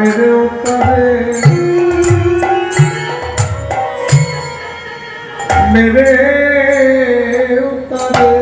মেরে উতারে মেরে উতারে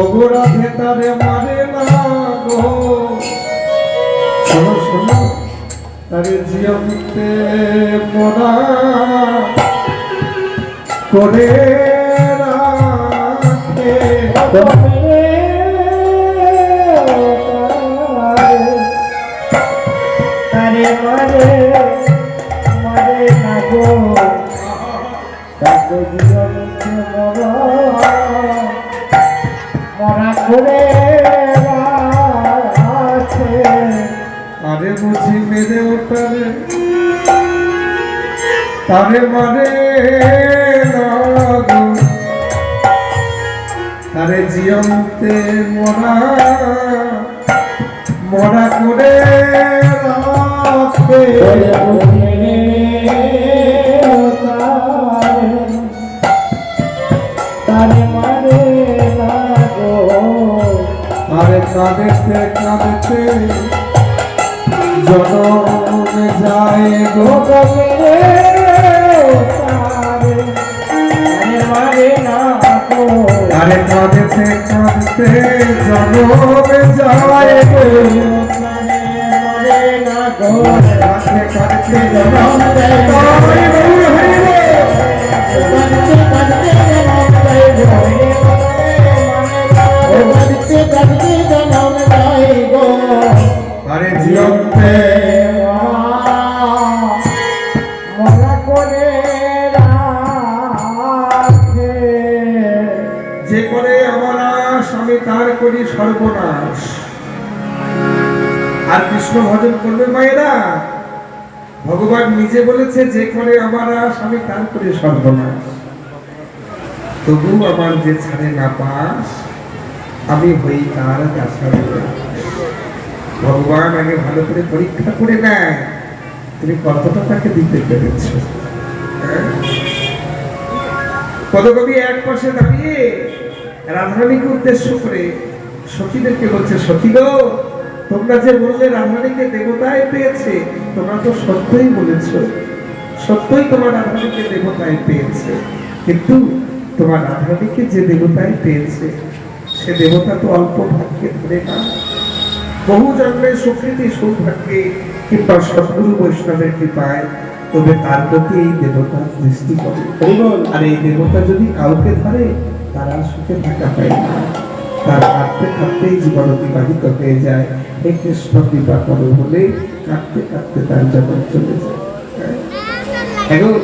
ওগোরা ভেতারে মারে না গো শোনো শোনো, তারে জিয়ন্তে মরা করে রাখে। তারে মারে তারে জিয়ন্তে মরা মরা করে তারে। তারে মারে না কাঁদেতে কাঁদেতে জনমে যায় গো। আরে কাঁদেতে কাঁদেতে জনমে যায়। কাঁদতে কাঁদতে জনমে আরে জিয়ন্তে কৃষ্ণ ভজন করবে মায়েরা। ভগবান নিজে বলেছে, যে করে আমরা স্বামী তার করি সর্বনাশ। তবু আমার যে ছাড়ে না পাস, আমি হই তার ভগবান আগে ভালো করে পরীক্ষা করে নেয়। তুমি কতটা তাকে দিতে পেরেছ? হ্যাঁ? পদকবি এক পাশে দাঁড়িয়ে রাধারানীকে উদ্দেশ্য করে সখীদেরকে বলছে, সখী গো তোমরা যে বললে রাধারানীকে দেবতায় পেয়েছে তোমরা তো সত্যই বলেছ। সত্যই তোমার রাধারানীকে দেবতায় পেয়েছে। কিন্তু তোমার রাধারানীকে যে দেবতায় পেয়েছে সে দেবতা তো অল্প ভাগ্যে ধরে না। বহু জন্মের সুকৃতি সৌভাগ্যে কিংবা সদ্গুরু বৈষ্ণবের কৃপায় তবে তার প্রতি এই দেবতা দৃষ্টি করে। আর এই দেবতা যদি কাউকে ধরে তারা সুখে থাকা পায় না। তার কাঁদতে কাঁদতেই জীবন অতিবাহিত হয়ে যায়। এই কৃষ্ণ কৃপা করো বলে কাঁদতে কাঁদতে তার জীবন চলে যায়। এখন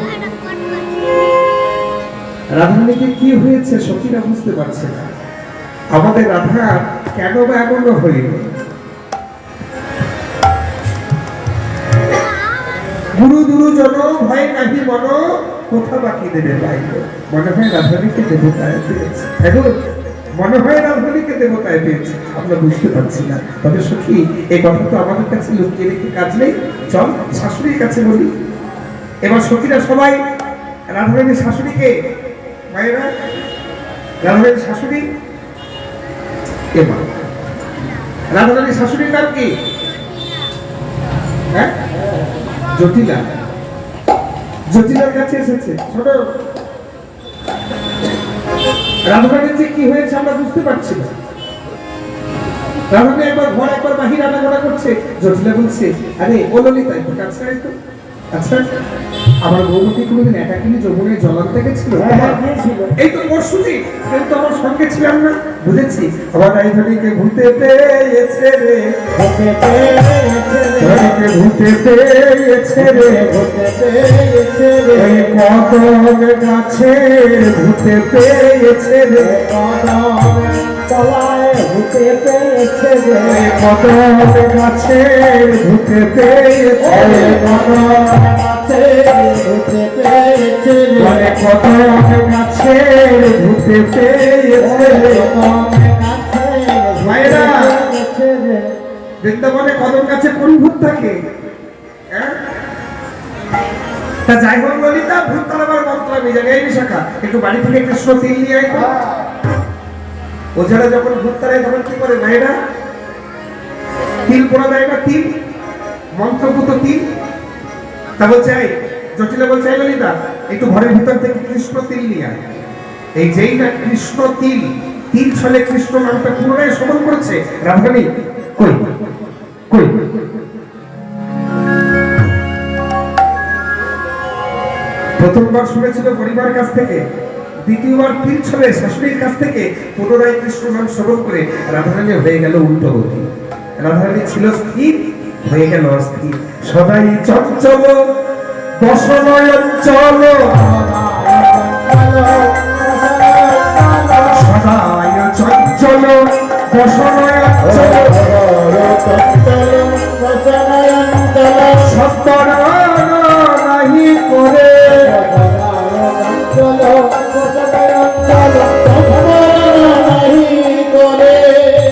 রাধারানীকে কি হয়েছে সখীরা বুঝতে পারছে না। আমাদের রাধা কেন বা এমন হইল গুরু দুরু জন, ভয় নাহি মন, কোথা বাকি দেবে বাইল মনে হয় রাধারীকে দেবতায় পেয়েছে। এখন মনে হয় রাধারীকে দেবতায় পেয়েছে। আমরা বুঝতে পারছি না। তবে সখী এই কথা তো আমাদের কাছে লুকিয়ে রেখে কাজ নেই। চল, শাশুড়ির কাছে বলি। এবার সখীরা সবাই, রাধারানীর শাশুড়িকে, মায়েরা, রাধারানীর শাশুড়ি, এবার। রাধারানীর শাশুড়ির নাম কি? হ্যাঁ? জটিলা জটিলার কাছে এসেছে। ছোট রাধারানীর যে কি হয়েছে আমরা বুঝতে পারছি না। রাধারানী একবার ঘর, একবার বাহির রান্না করছে। জটিলা বলছে, আরে, ও ললিতা একটু কাজ আয় তো। আচ্ছা আমার বৌমতি কোনোদিন একাকিনী যমুনায় জলান্তে গেছিল? এই তো পরশুদি কেউ তো আমার সঙ্গে ছিলাম না বুঝেছি। আমার রাজধানীকে ভুলতে পেয়েছে রে। ধনীকে ভুলতে পেয়েছে রে। কদম গাছের ভুতে পেয়েছে রে। কদম গাছের ভুতে পেয়েছে রে। কদম পেয়েছে। রে বৃন্দাবনে কদম গাছে কোন ভূত থাকে হ্যাঁ? তা যাই হোক ললিতা ভূত তারাবার মন্ত্র আমি জানি এই বিশাখা। একটু বাড়ি থেকে কৃষ্ণ তিল নিয়ে আয়। ওঝারা যখন ভূত তারায় তখন কি করে মায়েরা? তিল পড়া দেয় না তিল? মন্ত্রপুত তিল? একটু ঘরের ভিতর থেকে কৃষ্ণ তিল নিয়ে আয়। এই যেই না কৃষ্ণ তিল কৃষ্ণ নামটা পুনরায় করছে কই? কই? প্রথমবার শুনেছিল পরিবার কাছ থেকে, দ্বিতীয়বার তিল ছলে শাশুড়ির কাছ থেকে, পুনরায় কৃষ্ণ নাম স্মরণ করে রাধারানী হয়ে গেল উল্টো গতি। রাধারানী ছিল স্থির হয়ে গেল অস্থির সদাই চঞ্চল বসনয়ন চল। সদাই চঞ্চল চল। সত্তর নাহি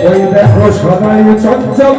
ওই দেখো সদাই চঞ্চল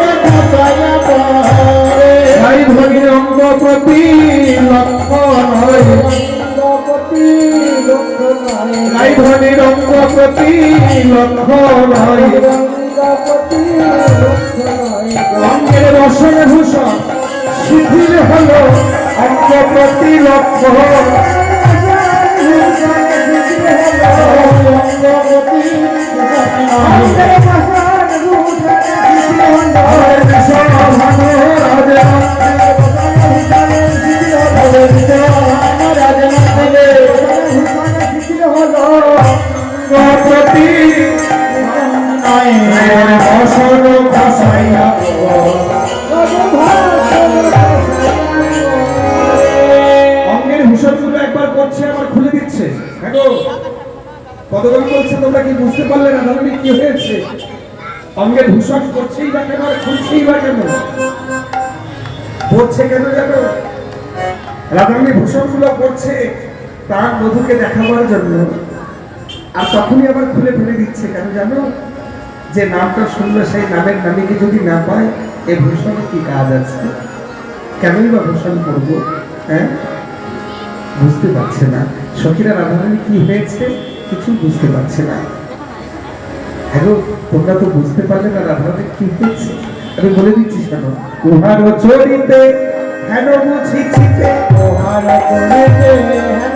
তাই ধরি অঙ্গ প্রতি লক্ষ্য নয় তাই ধরি অঙ্গ প্রতি লক্ষ্য নয় অঙ্গের রসন ভূষণ শিথিল হলো অঙ্গ প্রতি অঙ্গের ভূষণগুলো একবার করছে, আবার খুলে দিচ্ছে। গো বলছে তোমরা কি বুঝতে পারলে না? ধরনের কি হয়েছে? অঙ্গের ভূষণ করছেই বা কেন খুলছেই বা কেন? পড়ছে কেন জানো? রাধারানী ভূষণগুলো পড়ছে তার মধুকে দেখাবার জন্য। আর তখনই আবার খুলে ফেলে দিচ্ছে, কেন জানো? যে নামটা শুনলো সেই নামের নামিকে যদি না পায় এই ভূষণে কি কাজ আছে? কেনই বা ভূষণ করব? হ্যাঁ? বুঝতে পারছে না। সখীরা রাধারানী কি হয়েছে? কিছু বুঝতে পারছে না। হ্যালো তোমরা তো বুঝতে পারলে না রাধারানী কি হয়েছে। আমি বলে দিচ্ছি কেন উহার চরিতে হেন বুঝিছিতে উহার চরিতে হেন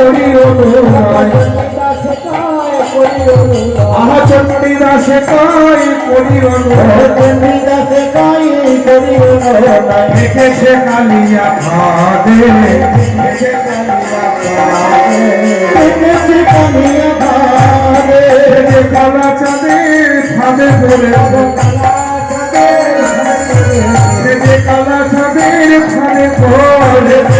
করিও আহা চণ্ডীদাসে কায় করিও নয় দেখেছে কালিয়া ভাদে দেখেছে কালিয়া ভাদে দেখে কালা চাঁদের ভাদে পড়ে দেখে কালা চাঁদের ভাদে পড়ে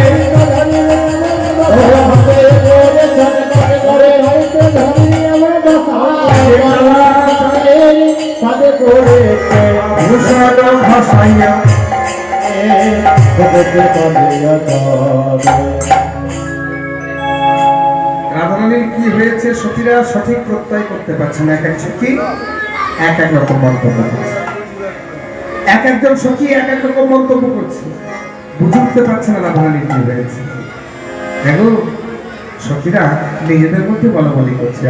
রাধারানীর কি হয়েছে সখীরা সঠিক প্রত্যয় করতে পারছে এক এক সখী, এক এক রকম মন্তব্য করছে। এক একজন সখী এক এক রকম মন্তব্য করছে। বুঝে উঠতে পারছে না রাধারানীর কি হয়েছে। দেখো সখীরা নিজেদের মধ্যে বলা বলি করছে।